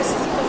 que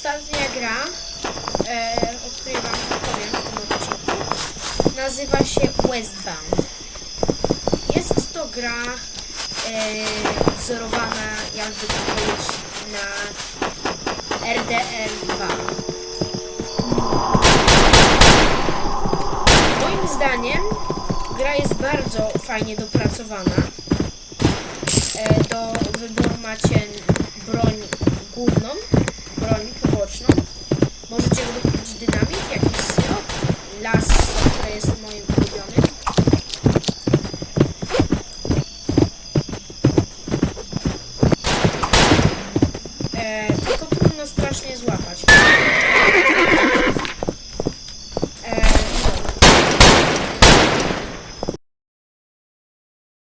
ostatnia gra, e, o której Wam powiem w tym odcinku, nazywa się Westbound. Jest to gra e, wzorowana, jakby to powiedzieć, na RDR 2. Moim zdaniem gra jest bardzo fajnie dopracowana. E, do wyboru macie broń główną jest moim ulubionym. E, tylko trudno strasznie złapać.